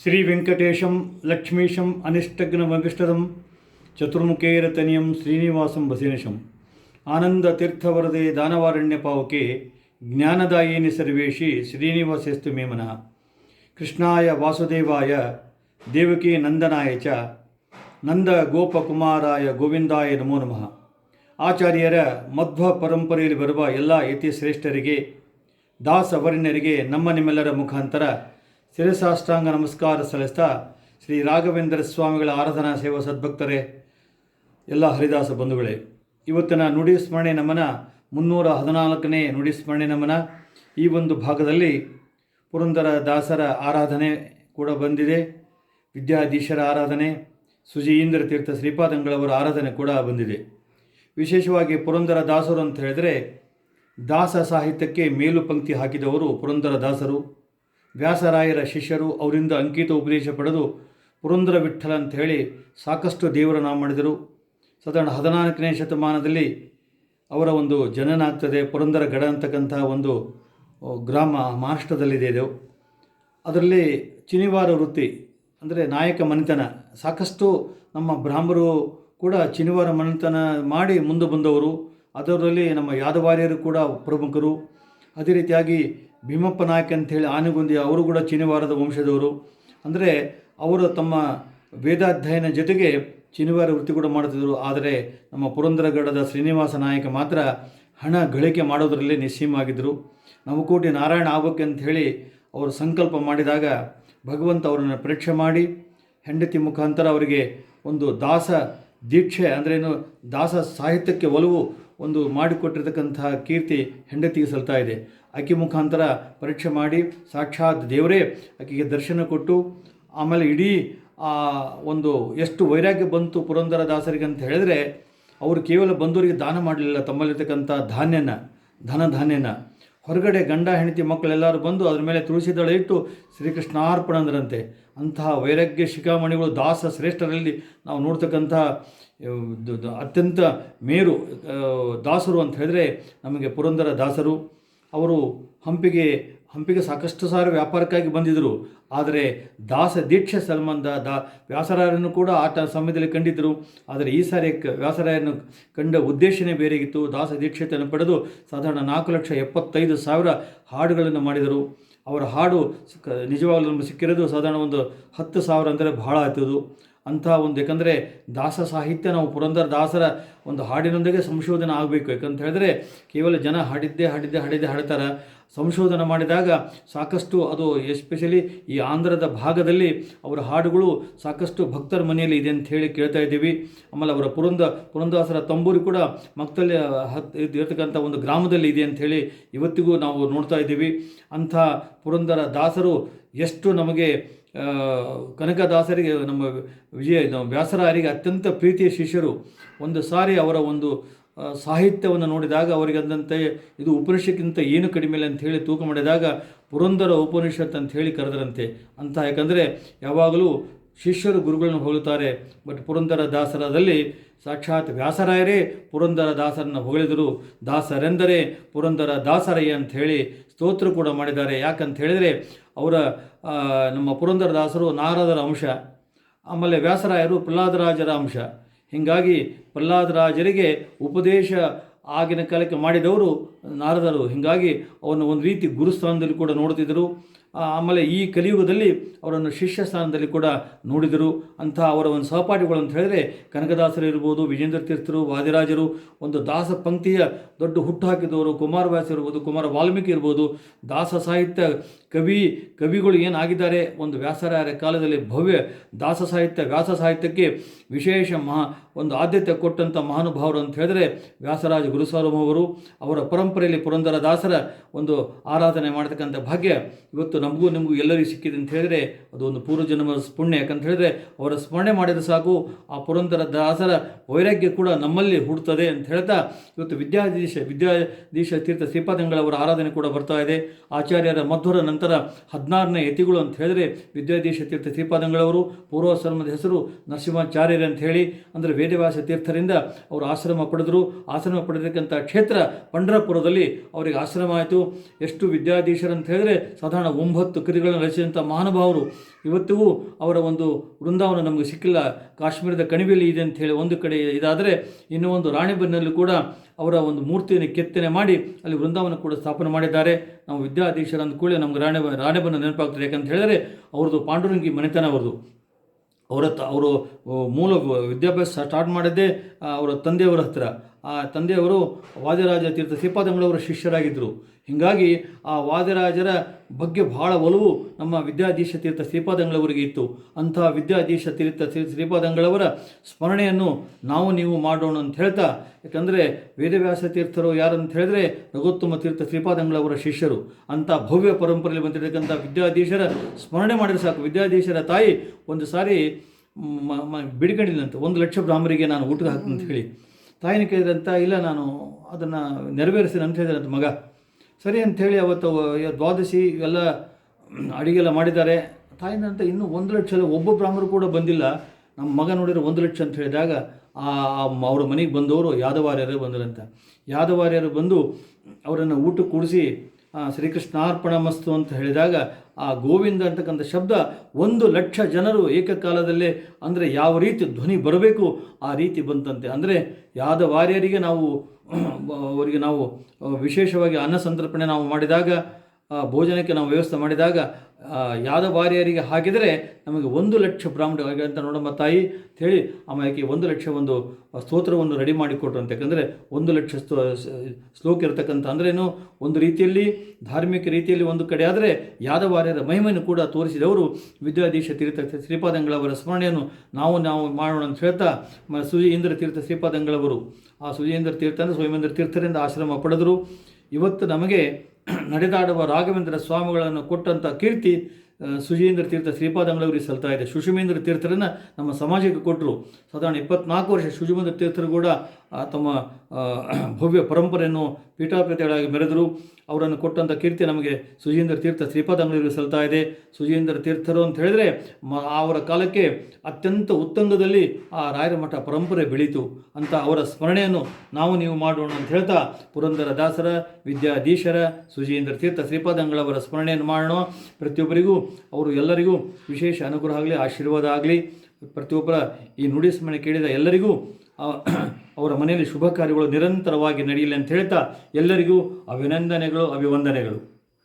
ಶ್ರೀ ವೆಂಕಟೇಶಂ ಲಕ್ಷ್ಮೀಶಂ ಅನಿಷ್ಟಗ್ನಮಭಿಷ್ಟದಂ ಚತುರ್ಮುಖೇರತನಿಯಂ ಶ್ರೀನಿವಾಸಂ ವಸಿನಶಂ ಆನಂದ ತೀರ್ಥವರದೆ ದಾನವಾರಣ್ಯ ಪಾವಕೆ ಜ್ಞಾನದಾಯಿನಿ ಸರ್ವೇಶಿ ಶ್ರೀನಿವಾಸೇಸ್ತು ಮೇಮನ ಕೃಷ್ಣಾಯ ವಾಸುದೇವಾಯ ದೇವಕಿ ನಂದನಾಯ ಚ ನಂದ ಗೋಪಕುಮಾರಾಯ ಗೋವಿಂದಾಯ ನಮೋ ನಮಃ ಆಚಾರ್ಯರ ಮಧ್ವ ಪರಂಪರೆಯಲ್ಲಿ ಬರುವ ಎಲ್ಲ ಯತಿ ಶ್ರೇಷ್ಠರಿಗೆ ದಾಸವರ್ಣ್ಯರಿಗೆ ನಮ್ಮ ನಿಮ್ಮೆಲ್ಲರ ಮುಖಾಂತರ ಶಿರಸಾಷ್ಟಾಂಗ ನಮಸ್ಕಾರ ಸಲ್ಲಿಸ್ತಾ ಶ್ರೀ ರಾಘವೇಂದ್ರ ಸ್ವಾಮಿಗಳ ಆರಾಧನಾ ಸೇವಾ ಸದ್ಭಕ್ತರೇ, ಎಲ್ಲ ಹರಿದಾಸ ಬಂಧುಗಳೇ, ಇವತ್ತಿನ ನುಡಿ ಸ್ಮರಣೆ ನಮನ, ಮುನ್ನೂರ ಹದಿನಾಲ್ಕನೇ ನುಡಿ ಸ್ಮರಣೆ ನಮನ. ಈ ಒಂದು ಭಾಗದಲ್ಲಿ ಪುರಂದರ ದಾಸರ ಆರಾಧನೆ ಕೂಡ ಬಂದಿದೆ, ವಿದ್ಯಾಧೀಶರ ಆರಾಧನೆ ಸುಜೀಂದ್ರ ತೀರ್ಥ ಶ್ರೀಪಾದಂಗಳವರ ಆರಾಧನೆ ಕೂಡ ಬಂದಿದೆ. ವಿಶೇಷವಾಗಿ ಪುರಂದರ ದಾಸರು ಅಂತ ಹೇಳಿದರೆ, ದಾಸ ಸಾಹಿತ್ಯಕ್ಕೆ ಮೇಲು ಪಂಕ್ತಿ ಹಾಕಿದವರು ಪುರಂದರ ದಾಸರು. ವ್ಯಾಸರಾಯರ ಶಿಷ್ಯರು ಅವರಿಂದ ಅಂಕಿತ ಉಪದೇಶ ಪಡೆದು ಪುರಂದರ ವಿಠ್ಠಲ ಅಂತ ಹೇಳಿ ಸಾಕಷ್ಟು ದೇವರ ನಾಮ ಮಾಡಿದರು. ಸಾಧಾರಣ ಹದಿನಾಲ್ಕನೇ ಶತಮಾನದಲ್ಲಿ ಅವರ ಒಂದು ಜನನ ಆಗ್ತದೆ ಪುರಂದರ ಗಡ ಅಂತಕ್ಕಂತಹ ಒಂದು ಗ್ರಾಮ ಮಹಾರಾಷ್ಟ್ರದಲ್ಲಿದೆ ಅದರಲ್ಲಿ ಚಿನಿವಾರ ವೃತ್ತಿ, ಅಂದರೆ ನಾಯಕ ಮನೆತನ, ಸಾಕಷ್ಟು ನಮ್ಮ ಬ್ರಾಹ್ಮರು ಕೂಡ ಚಿನಿವಾರ ಮನೆತನ ಮಾಡಿ ಮುಂದೆ ಬಂದವರು. ಅದರಲ್ಲಿ ನಮ್ಮ ಯಾದವಾರ್ಯರು ಕೂಡ ಪ್ರಮುಖರು. ಅದೇ ರೀತಿಯಾಗಿ ಭೀಮಪ್ಪ ನಾಯಕ್ ಅಂತೇಳಿ ಆನೆಗುಂದಿ ಅವರು ಕೂಡ ಚಿನಿವಾರದ ವಂಶದವರು. ಅಂದರೆ ಅವರು ತಮ್ಮ ವೇದಾಧ್ಯಯನ ಜೊತೆಗೆ ಚಿನಿವಾರ ವೃತ್ತಿ ಕೂಡ ಮಾಡುತ್ತಿದ್ದರು. ಆದರೆ ನಮ್ಮ ಪುರಂದರಗಡದ ಶ್ರೀನಿವಾಸ ನಾಯಕ ಮಾತ್ರ ಹಣ ಗಳಿಕೆ ಮಾಡೋದರಲ್ಲಿ ನಿಸ್ಸೀಮಾಗಿದ್ದರು ನವಕೋಟಿ ನಾರಾಯಣ ಆಗೋಕೆ ಅಂತ ಹೇಳಿ ಅವರು ಸಂಕಲ್ಪ ಮಾಡಿದಾಗ ಭಗವಂತ ಅವರನ್ನು ಪರೀಕ್ಷೆ ಮಾಡಿ ಹೆಂಡತಿ ಮುಖಾಂತರ ಅವರಿಗೆ ಒಂದು ದಾಸ ದೀಕ್ಷೆ ಅಂದ್ರೇನು ದಾಸ ಸಾಹಿತ್ಯಕ್ಕೆ ಒಲವು ಒಂದು ಮಾಡಿಕೊಟ್ಟಿರ್ತಕ್ಕಂತಹ ಕೀರ್ತಿ ಹೆಂಡತಿಗೆ ಸಲ್ತಾ ಇದೆ. ಆಕೆ ಮುಖಾಂತರ ಪರೀಕ್ಷೆ ಮಾಡಿ ಸಾಕ್ಷಾತ್ ದೇವರೇ ಆಕೆಗೆ ದರ್ಶನ ಕೊಟ್ಟು ಆಮೇಲೆ ಇಡೀ ಆ ಒಂದು ಎಷ್ಟು ವೈರಾಗ್ಯ ಬಂತು ಪುರಂದರ ದಾಸರಿಗೆ ಅಂತ ಹೇಳಿದ್ರೆ ಅವರು ಕೇವಲ ಬಂದವರಿಗೆ ದಾನ ಮಾಡಲಿಲ್ಲ, ತಮ್ಮಲ್ಲಿರ್ತಕ್ಕಂಥ ಧಾನ್ಯನ, ಧನ ಧಾನ್ಯನ. ಹೊರಗಡೆ ಗಂಡ ಹೆಂಡತಿ ಮಕ್ಕಳೆಲ್ಲರೂ ಬಂದು ಅದ್ರ ಮೇಲೆ ತುಳಸಿ ದಳ ಇಟ್ಟು ಶ್ರೀಕೃಷ್ಣಾರ್ಪಣ ಅಂದ್ರಂತೆ ಅಂತಹ ವೈರಾಗ್ಯ ಶಿಖಾಮಣಿಗಳು ದಾಸ ಶ್ರೇಷ್ಠರಲ್ಲಿ ನಾವು ದ- ಅತ್ಯಂತ ಮೇರು ದಾಸರು ಅಂತ ಹೇಳಿದ್ರೆ ನಮಗೆ ಪುರಂದರ ದಾಸರು ಅವರು ಹಂಪಿಗೆ ಹಂಪಿಗೆ ಸಾಕಷ್ಟು ಸಾರಿ ವ್ಯಾಪಾರಕ್ಕಾಗಿ ಬಂದಿದ್ದರು. ಆದರೆ ದಾಸ ದೀಕ್ಷೆ ಸಂಬಂಧ ದಾ ವ್ಯಾಸರಾಯರನ್ನು ಕೂಡ ಆಟ ಸಮಯದಲ್ಲಿ ಕಂಡಿದ್ದರು. ಆದರೆ ಈ ಸಾರಿ ವ್ಯಾಸರಾಯರನ್ನು ಕಂಡ ಉದ್ದೇಶನೇ ಬೇರೆಗಿತ್ತು. ದಾಸ ದೀಕ್ಷತೆಯನ್ನು ಪಡೆದು ಸಾಧಾರಣ ನಾಲ್ಕು ಲಕ್ಷ ಎಪ್ಪತ್ತೈದು ಸಾವಿರ ಹಾಡುಗಳನ್ನು ಮಾಡಿದರು. ಅವರ ಹಾಡು ನಿಜವಾಗಲೂ ನಮಗೆ ಸಿಕ್ಕಿರೋದು ಸಾಧಾರಣ ಒಂದು ಹತ್ತು ಸಾವಿರ ಅಂದರೆ ಬಹಳ ಆಯ್ತದು ಅಂಥ ಒಂದು, ಯಾಕಂದರೆ ದಾಸ ಸಾಹಿತ್ಯ, ನಾವು ಪುರಂದರ ದಾಸರ ಒಂದು ಹಾಡಿನೊಂದಿಗೆ ಸಂಶೋಧನೆ ಆಗಬೇಕು. ಯಾಕಂತ ಹೇಳಿದ್ರೆ ಕೇವಲ ಜನ ಹಾಡಿದ್ದೆ ಹಾಡಿದ್ದೆ ಹಾಡಿದ್ದೇ ಹಾಡ್ತಾರೆ. ಸಂಶೋಧನೆ ಮಾಡಿದಾಗ ಸಾಕಷ್ಟು ಅದು ಎಸ್ಪೆಷಲಿ ಈ ಆಂಧ್ರದ ಭಾಗದಲ್ಲಿ ಅವರ ಹಾಡುಗಳು ಸಾಕಷ್ಟು ಭಕ್ತರ ಮನೆಯಲ್ಲಿ ಇದೆ ಅಂತ ಹೇಳಿ ಕೇಳ್ತಾ ಇದ್ದೀವಿ. ಆಮೇಲೆ ಅವರ ಪುರಂದ, ಪುರಂದಾಸರ ತಂಬೂರಿ ಕೂಡ ಮಕ್ಕಳಲ್ಲಿ ಹತ್ತು ಇರ್ತಕ್ಕಂಥ ಒಂದು ಗ್ರಾಮದಲ್ಲಿ ಇದೆ ಅಂಥೇಳಿ ಇವತ್ತಿಗೂ ನಾವು ನೋಡ್ತಾ ಇದ್ದೀವಿ. ಅಂಥ ಪುರಂದರ ದಾಸರು ಎಷ್ಟು ನಮಗೆ ಕನಕದಾಸರಿಗೆ ನಮ್ಮ ವಿಜಯ ನಮ್ಮ ವ್ಯಾಸರಾಯರಿಗೆ ಅತ್ಯಂತ ಪ್ರೀತಿಯ ಶಿಷ್ಯರು. ಒಂದು ಸಾರಿ ಅವರ ಒಂದು ಸಾಹಿತ್ಯವನ್ನು ನೋಡಿದಾಗ ಅವರಿಗೆ ಅಂದಂತೆ, ಇದು ಉಪನಿಷಕ್ಕಿಂತ ಏನು ಕಡಿಮೆ ಇಲ್ಲ ಅಂತ ಹೇಳಿ ತೂಕ ಮಾಡಿದಾಗ ಪುರಂದರ ಉಪನಿಷತ್ ಅಂತ ಹೇಳಿ ಕರೆದರಂತೆ. ಅಂತ ಯಾಕಂದರೆ, ಯಾವಾಗಲೂ ಶಿಷ್ಯರು ಗುರುಗಳನ್ನು ಹೊಗಳುತ್ತಾರೆ ಬಟ್ ಪುರಂದರ ದಾಸರದಲ್ಲಿ ಸಾಕ್ಷಾತ್ ವ್ಯಾಸರಾಯರೇ ಪುರಂದರ ದಾಸರನ್ನು ಹೊಗಳಿದರು. ದಾಸರೆಂದರೆ ಪುರಂದರ ದಾಸರಯ್ಯ ಹೇಳಿ ಸ್ತೋತ್ರ ಕೂಡ ಮಾಡಿದ್ದಾರೆ. ಯಾಕಂತ ಹೇಳಿದರೆ ಅವರ ನಮ್ಮ ಪುರಂದರ ದಾಸರು ನಾರದರ ಅಂಶ, ಆಮೇಲೆ ವ್ಯಾಸರಾಯರು ಪ್ರಹ್ಲಾದರಾಜರ ಅಂಶ. ಹೀಗಾಗಿ ಪ್ರಹ್ಲಾದರಾಜರಿಗೆ ಉಪದೇಶ ಆಗಿನ ಕಾಲಕ್ಕೆ ಮಾಡಿದವರು ನಾರದರು. ಹೀಗಾಗಿ ಅವನು ಒಂದು ರೀತಿ ಗುರುಸ್ಥಾನದಲ್ಲಿ ಕೂಡ ನೋಡ್ತಿದ್ದರು ಆಮೇಲೆ ಈ ಕಲಿಯುಗದಲ್ಲಿ ಅವರನ್ನು ಶಿಷ್ಯ ಸ್ಥಾನದಲ್ಲಿ ಕೂಡ ನೋಡಿದರು. ಅಂಥ ಅವರ ಒಂದು ಸಹಪಾಠಿಗಳು ಅಂತ ಹೇಳಿದ್ರೆ ಕನಕದಾಸರು ಇರ್ಬೋದು, ವಿಜೇಂದ್ರ ತೀರ್ಥರು, ವಾದಿರಾಜರು, ಒಂದು ದಾಸ ಪಂಕ್ತಿಯ ದೊಡ್ಡ ಹುಟ್ಟು ಹಾಕಿದವರು ಕುಮಾರವ್ಯಾಸ ಇರ್ಬೋದು, ಕುಮಾರ ವಾಲ್ಮೀಕಿ ಇರ್ಬೋದು. ದಾಸ ಸಾಹಿತ್ಯ ಕವಿ, ಕವಿಗಳು ಏನಾಗಿದ್ದಾರೆ? ಒಂದು ವ್ಯಾಸರಾಯರ ಕಾಲದಲ್ಲಿ ಭವ್ಯ ದಾಸ ಸಾಹಿತ್ಯ, ವ್ಯಾಸ ಸಾಹಿತ್ಯಕ್ಕೆ ವಿಶೇಷ ಮಹಾ, ಒಂದು ಆದ್ಯತೆ ಕೊಟ್ಟಂಥ ಮಹಾನುಭಾವರು ಅಂತ ಹೇಳಿದ್ರೆ ವ್ಯಾಸರಾಜ ಗುರುಸಾರ್ವಭೌಮರು ಅವರ ಪರಂಪರೆಯಲ್ಲಿ ಪುರಂದರ ದಾಸರ ಒಂದು ಆರಾಧನೆ ಮಾಡತಕ್ಕಂಥ ಭಾಗ್ಯ ಇವತ್ತು ನಮಗೂ ನಿಮಗೂ ಎಲ್ಲರಿಗೂ ಸಿಕ್ಕಿದೆ ಅಂತ ಹೇಳಿದ್ರೆ ಅದು ಒಂದು ಪೂರ್ವಜನ್ಮ ಪುಣ್ಯ ಯಾಕಂತ ಹೇಳಿದ್ರೆ ಅವರ ಸ್ಮರಣೆ ಮಾಡಿದರೆ ಸಾಕು, ಆ ಪುರಂದರ ದಾಸರ ವೈರಾಗ್ಯ ಕೂಡ ನಮ್ಮಲ್ಲಿ ಹುಡ್ತದೆ ಅಂತ ಹೇಳ್ತಾ ಇವತ್ತು ವಿದ್ಯಾಧೀಶ ವಿದ್ಯಾಧೀಶ ತೀರ್ಥ ಶ್ರೀಪಾದಂಗಳವರ ಆರಾಧನೆ ಕೂಡ ಬರ್ತಾ ಇದೆ. ಆಚಾರ್ಯರ ಮಧ್ವರ ನಂತರ ಹದಿನಾರನೇ ಯತಿಗಳು ಅಂತ ಹೇಳಿದ್ರೆ ವಿದ್ಯಾಧೀಶ ತೀರ್ಥ ಶ್ರೀಪಾದಂಗಳವರು, ಪೂರ್ವಾಶ್ರಮದ ಹೆಸರು ನರಸಿಂಹಾಚಾರ್ಯರು ಅಂತ ಹೇಳಿ, ಅಂದರೆ ವೇದವ್ಯಾಸ ತೀರ್ಥರಿಂದ ಅವರು ಆಶ್ರಮ ಪಡೆದರು. ಆಶ್ರಮ ಪಡೆದಕ್ಕಂಥ ಕ್ಷೇತ್ರ ಪಂಡರಪುರದಲ್ಲಿ ಅವರಿಗೆ ಆಶ್ರಮ ಆಯಿತು. ಎಷ್ಟು ವಿದ್ಯಾಧೀಶರಂತ ಹೇಳಿದ್ರೆ ಸಾಧಾರಣ ಒಂಬತ್ತು ಕೃತಿಗಳನ್ನು ರಚಿಸಿದಂಥ ಮಹಾನುಭಾವರು, ಇವತ್ತಿಗೂ ಅವರ ಒಂದು ವೃಂದಾವನ ನಮಗೆ ಸಿಕ್ಕಿಲ್ಲ. ಕಾಶ್ಮೀರದ ಕಣಿವೆಯಲ್ಲಿ ಇದೆ ಅಂತ ಹೇಳಿ ಒಂದು ಕಡೆ ಇದಾದರೆ ಇನ್ನು ಒಂದು ರಾಣಿಬೆನ್ನಲ್ಲೂ ಕೂಡ ಅವರ ಒಂದು ಮೂರ್ತಿಯನ್ನು ಕೆತ್ತನೆ ಮಾಡಿ ಅಲ್ಲಿ ವೃಂದಾವನ ಕೂಡ ಸ್ಥಾಪನೆ ಮಾಡಿದ್ದಾರೆ. ನಾವು ವಿದ್ಯಾಧೀಶರ ಅಂದ ಕೂಡಲೇ ನಮ್ಗೆ ರಾಣೆ ರಾಣೆಬೆನ್ನ ನೆನಪಾಗ್ತದೆ. ಯಾಕಂತ ಹೇಳಿದರೆ ಅವ್ರದ್ದು ಪಾಂಡುರಂಗಿ ಮನೆತನ ಅವ್ರದ್ದು. ಅವರ ತ ಅವರು ಮೂಲ ವಿದ್ಯಾಭ್ಯಾಸ ಸ್ಟಾರ್ಟ್ ಮಾಡಿದ್ದೇ ಅವರ ತಂದೆಯವರ ಹತ್ತಿರ ಆ, ತಂದೆಯವರು ವಾದಿರಾಜ ತೀರ್ಥ ಶ್ರೀಪಾದಂಗಳವರ ಶಿಷ್ಯರಾಗಿದ್ದರು. ಹೀಗಾಗಿ ಆ ವಾದಿರಾಜರ ಬಗ್ಗೆ ಬಹಳ ಒಲವು ನಮ್ಮ ವಿದ್ಯಾಧೀಶ ತೀರ್ಥ ಶ್ರೀಪಾದಂಗಳವರಿಗೆ ಇತ್ತು. ಅಂತಹ ವಿದ್ಯಾಧೀಶ ತೀರ್ಥ ಶ್ರೀ ಶ್ರೀಪಾದಂಗಳವರ ಸ್ಮರಣೆಯನ್ನು ನಾವು ನೀವು ಮಾಡೋಣ ಅಂತ ಹೇಳ್ತಾ, ಯಾಕಂದರೆ ವೇದವ್ಯಾಸ ತೀರ್ಥರು ಯಾರಂತ ಹೇಳಿದ್ರೆ ರಘುತ್ತಮ ತೀರ್ಥ ಶ್ರೀಪಾದಂಗಳವರ ಶಿಷ್ಯರು. ಅಂಥ ಭವ್ಯ ಪರಂಪರೆಯಲ್ಲಿ ಬಂದಿರತಕ್ಕಂಥ ವಿದ್ಯಾಧೀಶರ ಸ್ಮರಣೆ ಮಾಡಿದ್ರೆ ಸಾಕು. ವಿದ್ಯಾಧೀಶರ ತಾಯಿ ಒಂದು ಸಾರಿ ಬಿಡ್ಕೊಂಡಿಲ್ಲಂತೆ ಒಂದು ಲಕ್ಷ ಬ್ರಾಹ್ಮರಿಗೆ ನಾನು ಊಟಕ್ಕೆ ಹಾಕ್ತೀನಿ ಅಂತ ಹೇಳಿ. ತಾಯಿನ ಕೇಳಿದಂತ ಇಲ್ಲ, ನಾನು ಅದನ್ನು ನೆರವೇರಿಸಿದೆ ಅಂತ ಹೇಳಿದ್ರಂತ ಮಗ. ಸರಿ ಅಂಥೇಳಿ ಅವತ್ತು ದ್ವಾದಶಿ ಎಲ್ಲ ಅಡಿಗೆಲ್ಲ ಮಾಡಿದ್ದಾರೆ. ತಾಯಿನಂತ ಇನ್ನೂ ಒಂದು ಲಕ್ಷ ಒಬ್ಬ ಬ್ರಾಹ್ಮರು ಕೂಡ ಬಂದಿಲ್ಲ. ನಮ್ಮ ಮಗ ನೋಡಿದ್ರೆ ಒಂದು ಲಕ್ಷ ಅಂತ ಹೇಳಿದಾಗ, ಆ ಅವ್ರ ಮನೆಗೆ ಬಂದವರು ಯಾದವಾರ್ಯರು ಬಂದರಂತ. ಯಾದವಾರ್ಯರು ಬಂದು ಅವರನ್ನು ಊಟ ಕೂಡಿಸಿ ಆ, ಶ್ರೀಕೃಷ್ಣಾರ್ಪಣ ಮಸ್ತು ಅಂತ ಹೇಳಿದಾಗ ಆ ಗೋವಿಂದ ಅಂತಕ್ಕಂಥ ಶಬ್ದ ಒಂದು ಲಕ್ಷ ಜನರು ಏಕಕಾಲದಲ್ಲೇ ಅಂದರೆ ಯಾವ ರೀತಿ ಧ್ವನಿ ಬರಬೇಕು ಆ ರೀತಿ ಬಂತಂತೆ. ಅಂದರೆ ಯಾದವಾರ್ಯರಿಗೆ ನಾವು ಅವರಿಗೆ ನಾವು ವಿಶೇಷವಾಗಿ ಅನ್ನ ಸಂತರ್ಪಣೆ ನಾವು ಮಾಡಿದಾಗ ಭೋಜನಕ್ಕೆ ನಾವು ವ್ಯವಸ್ಥೆ ಮಾಡಿದಾಗ ಆ, ಯಾದವಾರ್ಯರಿಗೆ ಹಾಕಿದರೆ ನಮಗೆ ಒಂದು ಲಕ್ಷ ಬ್ರಾಹ್ಮಣ ಅಂತ ನೋಡಮ್ಮ ತಾಯಿ ಅಂತ ಹೇಳಿ ಆಮೇಲೆ ಒಂದು ಲಕ್ಷ ಒಂದು ಸ್ತೋತ್ರವನ್ನು ರೆಡಿ ಮಾಡಿಕೊಟ್ರು ಅಂತ. ಯಾಕಂದರೆ ಒಂದು ಲಕ್ಷ ಸ್ತೋ ಶ್ಲೋಕ ಇರತಕ್ಕಂಥ ಅಂದ್ರೇನು ಒಂದು ರೀತಿಯಲ್ಲಿ ಧಾರ್ಮಿಕ ರೀತಿಯಲ್ಲಿ ಒಂದು ಕಡೆ ಆದರೆ ಯಾದವಾರ್ಯರ ಮಹಿಮೆಯನ್ನು ಕೂಡ ತೋರಿಸಿದವರು ವಿದ್ಯಾಧೀಶ ತೀರ್ಥ ಶ್ರೀಪಾದಂಗಳವರ ಸ್ಮರಣೆಯನ್ನು ನಾವು ನಾವು ಮಾಡೋಣ ಅಂತ ಹೇಳ್ತಾ ಸುಜೀಂದ್ರ ತೀರ್ಥ ಶ್ರೀಪಾದಂಗಳವರು. ಆ ಸುಜೀಂದ್ರ ತೀರ್ಥ ಅಂದರೆ ತೀರ್ಥರಿಂದ ಆಶ್ರಮ ಪಡೆದರು. ಇವತ್ತು ನಮಗೆ ನಡೆದಾಡುವ ರಾಘವೇಂದ್ರ ಸ್ವಾಮಿಗಳನ್ನು ಕೊಟ್ಟಂಥ ಕೀರ್ತಿ ಸುಜೀಂದ್ರ ತೀರ್ಥ ಶ್ರೀಪಾದಂಗಳವರಿಗೆ ಸಲ್ತಾ ಇದೆ. ಶುಶುಮೇಂದ್ರ ತೀರ್ಥರನ್ನು ನಮ್ಮ ಸಮಾಜಕ್ಕೆ ಕೊಟ್ಟರು ಸಾಧಾರಣ ಇಪ್ಪತ್ನಾಲ್ಕು ವರ್ಷ ಶುಶುಮೇಂದ್ರ ತೀರ್ಥರು ಕೂಡ ತಮ್ಮ ಭವ್ಯ ಪರಂಪರೆಯನ್ನು ಪೀಠಾಪೀಠಗಳಾಗಿ ಮೆರೆದರು. ಅವರನ್ನು ಕೊಟ್ಟಂಥ ಕೀರ್ತಿ ನಮಗೆ ಸುಜೀಂದ್ರ ತೀರ್ಥ ಶ್ರೀಪಾದಂಗಳವರಿಗೆ ಸಲ್ತಾ ಇದೆ. ಸುಜೀಂದ್ರ ತೀರ್ಥರು ಅಂತ ಹೇಳಿದರೆ, ಮ, ಅವರ ಕಾಲಕ್ಕೆ ಅತ್ಯಂತ ಉತ್ತಂಗದಲ್ಲಿ ಆ ರಾಯರ ಮಠ ಪರಂಪರೆ ಬೆಳೀತು. ಅಂತ ಅವರ ಸ್ಮರಣೆಯನ್ನು ನಾವು ನೀವು ಮಾಡೋಣ ಅಂತ ಹೇಳ್ತಾ ಪುರಂದರ ದಾಸರ, ವಿದ್ಯಾಧೀಶರ, ಸುಜೀಂದ್ರ ತೀರ್ಥ ಶ್ರೀಪಾದಂಗಳವರ ಸ್ಮರಣೆಯನ್ನು ಮಾಡೋಣ. ಪ್ರತಿಯೊಬ್ಬರಿಗೂ, ಅವರು ಎಲ್ಲರಿಗೂ ವಿಶೇಷ ಅನುಗ್ರಹ ಆಗಲಿ, ಆಶೀರ್ವಾದ ಆಗಲಿ. ಪ್ರತಿಯೊಬ್ಬರ ಈ ನುಡಿ ಸ್ಮರಣೆ ಕೇಳಿದ ಎಲ್ಲರಿಗೂ ಅವರ ಮನೆಯಲ್ಲಿ ಶುಭ ಕಾರ್ಯಗಳು ನಿರಂತರವಾಗಿ ನಡೆಯಲಿ ಅಂತ ಹೇಳ್ತಾ ಎಲ್ಲರಿಗೂ ಅಭಿನಂದನೆಗಳು ಅಭಿವಂದನೆಗಳು.